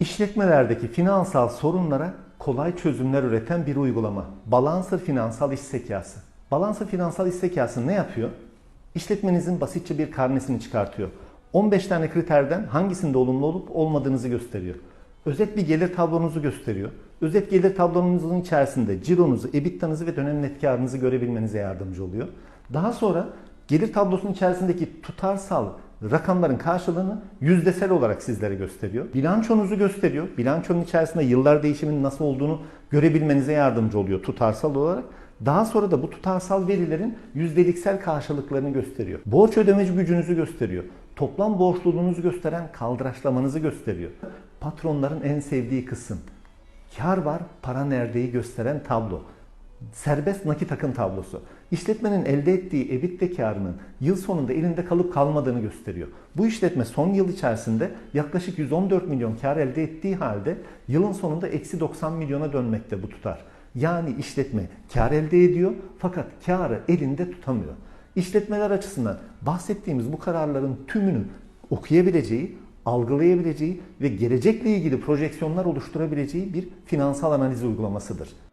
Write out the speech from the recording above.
İşletmelerdeki finansal sorunlara kolay çözümler üreten bir uygulama. Balancer Finansal İş Zekası. Balancer Finansal İş Zekası ne yapıyor? İşletmenizin basitçe bir karnesini çıkartıyor. 15 tane kriterden hangisinde olumlu olup olmadığınızı gösteriyor. Özet bir gelir tablonuzu gösteriyor. Özet gelir tablonuzun içerisinde cironuzu, EBITDA'nızı ve dönem net karınızı görebilmenize yardımcı oluyor. Daha sonra gelir tablosunun içerisindeki tutarsal rakamların karşılığını yüzdesel olarak sizlere gösteriyor. Bilançonuzu gösteriyor. Bilançonun içerisinde yıllar değişiminin nasıl olduğunu görebilmenize yardımcı oluyor tutarsal olarak. Daha sonra da bu tutarsal verilerin yüzdeliksel karşılıklarını gösteriyor. Borç ödemeci gücünüzü gösteriyor. Toplam borçluluğunuzu gösteren kaldıraçlamanızı gösteriyor. Patronların en sevdiği kısım. Kar var, para neredeyi gösteren tablo. Serbest nakit akım tablosu. İşletmenin elde ettiği EBITDA karının yıl sonunda elinde kalıp kalmadığını gösteriyor. Bu işletme son yıl içerisinde yaklaşık 114 milyon kar elde ettiği halde yılın sonunda eksi 90 milyona dönmekte bu tutar. Yani işletme kar elde ediyor fakat karı elinde tutamıyor. İşletmeler açısından bahsettiğimiz bu kararların tümünü okuyabileceği, algılayabileceği ve gelecekle ilgili projeksiyonlar oluşturabileceği bir finansal analiz uygulamasıdır.